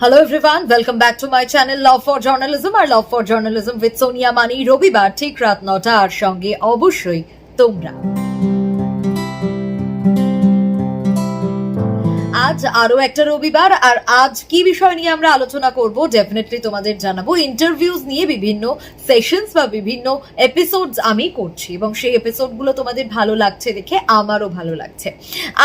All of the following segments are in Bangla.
Hello everyone welcome back to my channel love for journalism R love for journalism with Sonia Mani রবিবার ঠিক রাত নটা আর সঙ্গে অবশ্যই তোমরা আজ আরও একটা রবিবার, আর আজ কি বিষয় নিয়ে আমরা আলোচনা করব ডেফিনেটলি তোমাদের জানাব। ইন্টারভিউজ নিয়ে বিভিন্ন সেশনস বা বিভিন্ন এপিসোডস আমি করছি, এবং সেই এপিসোডগুলো তোমাদের ভালো লাগছে দেখে আমারও ভালো লাগছে।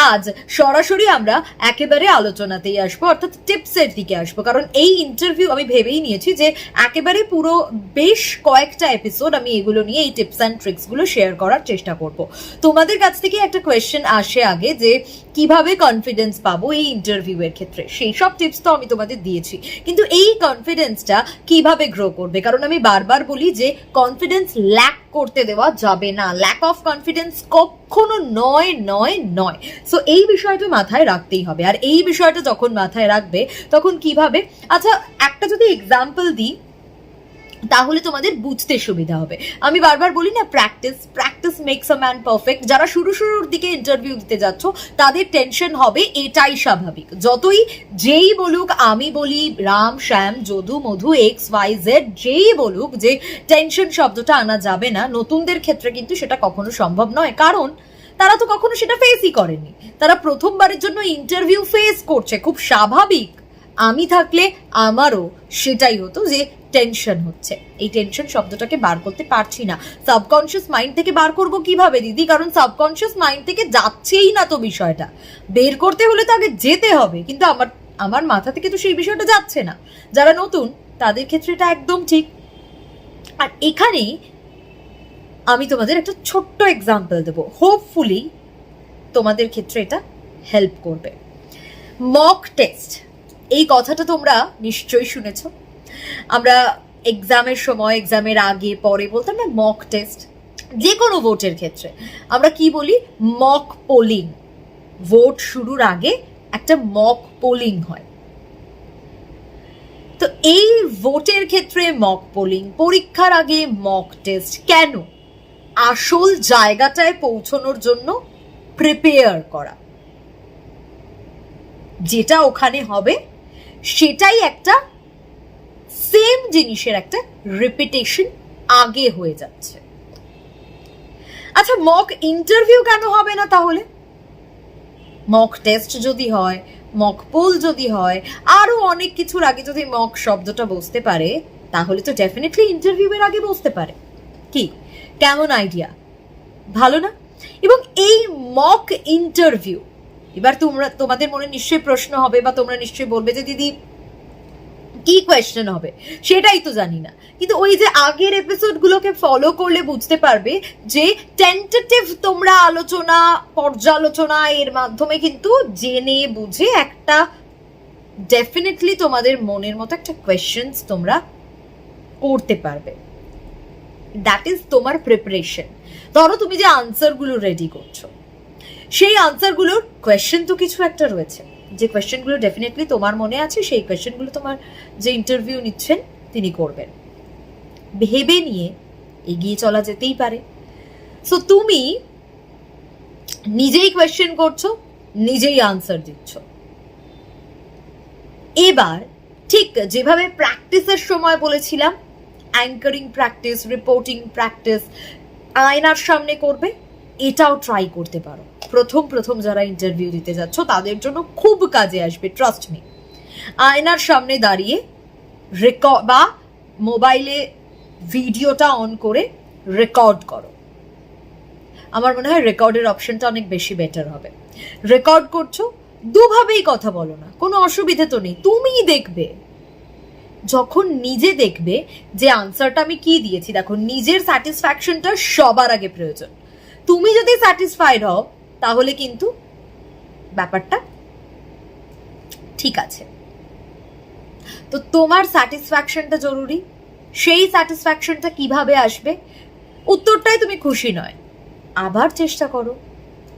আজ সরাসরি আমরা একেবারে আলোচনাতেই আসব, অর্থাৎ টিপসের দিকে আসব, কারণ এই ইন্টারভিউ আমি ভেবেই নিয়েছি যে একেবারে পুরো বেশ কয়েকটা এপিসোড আমি এগুলো নিয়ে এই টিপস অ্যান্ড ট্রিক্সগুলো শেয়ার করার চেষ্টা করব। তোমাদের কাছ থেকে একটা কোয়েশ্চেন আসে আগে যে কীভাবে কনফিডেন্স পাবো এই ইন্টারভিউয়ের ক্ষেত্রে? সেই সব টিপস তো আমি তোমাদের দিয়েছি। কিন্তু এই কনফিডেন্সটা কীভাবে গ্রো করবে? কারণ আমি বারবার বলি যে কনফিডেন্স ল্যাক করতে দেওয়া যাবে না। ল্যাক অফ কনফিডেন্স কখনো নয় নয় নয়। সো এই বিষয়টা মাথায় রাখতেই হবে। আর এই বিষয়টা যখন মাথায় রাখবে, তখন কীভাবে? আচ্ছা একটা যদি এক্সাম্পল দিই তাহলে তোমাদের বুঝতে সুবিধা হবে। আমি বারবার বলি না practice practice makes a man perfect যারা শুরু শুরুর দিকে ইন্টারভিউ দিতে যাচ্ছ, তাদের টেনশন হবে এটাই স্বাভাবিক। যতই যেই বলুক, আমি বলি, Ram, Shyam, Jadu, Madhu X Y Z যেই বলুক যে টেনশন শব্দটা আনা যাবে না, নতুনদের ক্ষেত্রে কিন্তু সেটা কখনো সম্ভব নয়। কারণ তারা তো কখনো সেটা ফেসই করেনি। তারা প্রথমবারের জন্য ইন্টারভিউ ফেস করছে। খুব স্বাভাবিক। আমি থাকলে আমারও। সেটাই হতো যে টেনশন হচ্ছে। এই টেনশন শব্দটাকে বার করতে পারছি না। সাবকনশিয়াস মাইন্ড থেকে বার করব কীভাবে, দিদি? কারণ সাবকনশিয়াস মাইন্ড থেকে যাচ্ছেই না তো বিষয়টা। বের করতে হলে তো আগে যেতে হবে, কিন্তু আমার আমার মাথা থেকে তো সেই বিষয়টা যাচ্ছে না। যারা নতুন, তাদের ক্ষেত্রে এটা একদম ঠিক। আর এখানেই আমি তোমাদের একটা ছোট্ট এক্সাম্পল দেবো। হোপফুলি তোমাদের ক্ষেত্রে এটা হেল্প করবে। মক টেস্ট এই কথাটা তোমরা নিশ্চয়ই শুনেছ। আমরা এক্সামের সময় এক্সামের আগে, পরে বলতাম না মক টেস্ট যে কোনো ভোটের ক্ষেত্রে। আমরা কি বলি? মক পোলিং ভোট শুরুর আগে একটা মক পোলিং হয়। তো এই ভোটের ক্ষেত্রে মক পোলিং পরীক্ষার আগে মক টেস্ট কেন? আসল জায়গাটায় পৌঁছানোর জন্য প্রিপেয়ার করা। যেটা ওখানে হবে সেটাই একটা সেম জিনিসের একটা রিপিটেশন আগে হয়ে যাচ্ছে। আচ্ছা মক ইন্টারভিউ কেন হবে না তাহলে? মক টেস্ট যদি হয় মক পোল যদি হয়, আরও অনেক কিছুর আগে যদি মক শব্দটা বসতে পারে, তাহলে তো ডেফিনেটলি ইন্টারভিউয়ের আগে বসতে পারে। কি? কেমন আইডিয়া ভালো না? এবং এই মক ইন্টারভিউ এবার তোমরা, তোমাদের মনে নিশ্চয়ই প্রশ্ন হবে বা তোমরা নিশ্চয়ই বলবে যে, দিদি, কি কোয়েশ্চেন হবে? সেটাই তো জানি না। কিন্তু ওই যে আগের এপিসোডগুলোকে ফলো করলে বুঝতে পারবে যে টেন্টেটিভ তোমরা আলোচনা, পর্যালোচনা এর মাধ্যমে কিন্তু জেনে, বুঝে একটা ডেফিনেটলি তোমাদের মনের মতো একটা কোয়েশ্চেন্স তোমরা করতে পারবে। দ্যাট ইজ তোমার প্রিপারেশন ধরো তুমি যে আনসারগুলো রেডি করছ। সেই আনসারগুলোর কোয়েশ্চেন তো কিছু একটা রয়েছে। যে কোয়েশ্চেনগুলো ডেফিনেটলি তোমার মনে আছে, সেই কোয়েশ্চেনগুলো তোমার যে ইন্টারভিউ নিচ্ছেন, তিনি করবেন। ভেবে নিয়ে এগিয়ে চলা যেতেই পারে। সো তুমি নিজেই কোয়েশ্চেন করছ, নিজেই আনসার দিচ্ছ। এবার ঠিক যেভাবে প্র্যাকটিসের সময় বলেছিলাম অ্যাঙ্কারিং প্র্যাকটিস রিপোর্টিং প্র্যাকটিস আয়নার সামনে করবে, এটাও ট্রাই করতে পারো। প্রথম প্রথম যারা ইন্টারভিউ দিতে যাচ্ছ, তাদের জন্য খুব কাজে আসবে ট্রাস্ট মি আয়নার সামনে দাঁড়িয়ে রেকর্ড বা মোবাইলে ভিডিওটা অন করে রেকর্ড করো। আমার মনে হয় রেকর্ডের অপশনটা অনেক বেশি বেটার হবে। রেকর্ড করছ, দুভাবেই কথা বলো না, কোনো অসুবিধে তো নেই, তুমিই দেখবে। যখন নিজে দেখবে যে আনসারটা আমি কি দিয়েছি, দেখো, নিজের স্যাটিসফ্যাকশনটা সবার আগে প্রয়োজন। তুমি যদি স্যাটিসফাইড হও তাহলে কিন্তু ব্যাপারটা ঠিক আছে। তো তোমার স্যাটিসফ্যাকশনটা জরুরি। সেই স্যাটিসফ্যাকশনটা কীভাবে আসবে? উত্তরটাই তুমি খুশি নয়। আবার চেষ্টা করো।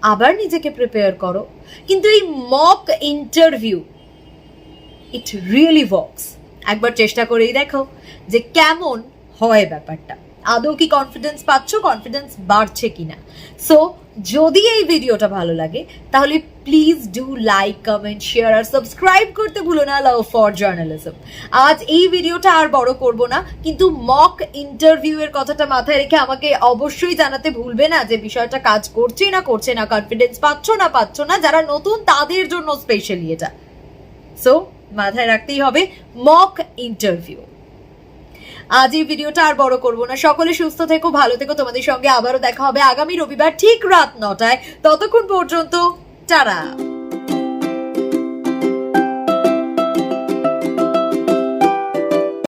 আবার নিজেকে প্রিপেয়ার করো। কিন্তু এই mock interview it really works একবার চেষ্টা করেই দেখো যে কেমন হয় ব্যাপারটা। আদৌ কি কনফিডেন্স পাচ্ছ? কনফিডেন্স বাড়ছে কিনা? সো যদি এই ভিডিওটা ভালো লাগে, তাহলে please do like comment share R subscribe করতে ভুলো না লাভ ফর জার্নালিজম আজ এই ভিডিওটা আর বড় করব না, কিন্তু মক ইন্টারভিউ এর কথাটা মাথায় রেখে আমাকে অবশ্যই জানাতে ভুলবে না যে বিষয়টা কাজ করছে না করছে না কনফিডেন্স পাচ্ছ না পাচ্ছ না, যারা নতুন তাদের জন্য স্পেশালি এটা। সো মাথায় রাখতেই হবে মক ইন্টারভিউ আজ এই ভিডিওটা আর বড় করব না। সকলে সুস্থ থেকো, ভালো থেকো। তোমাদের সঙ্গে আবারও দেখা হবে আগামী রবিবার ঠিক রাত নটায়। ততক্ষণ পর্যন্ত, টাটা।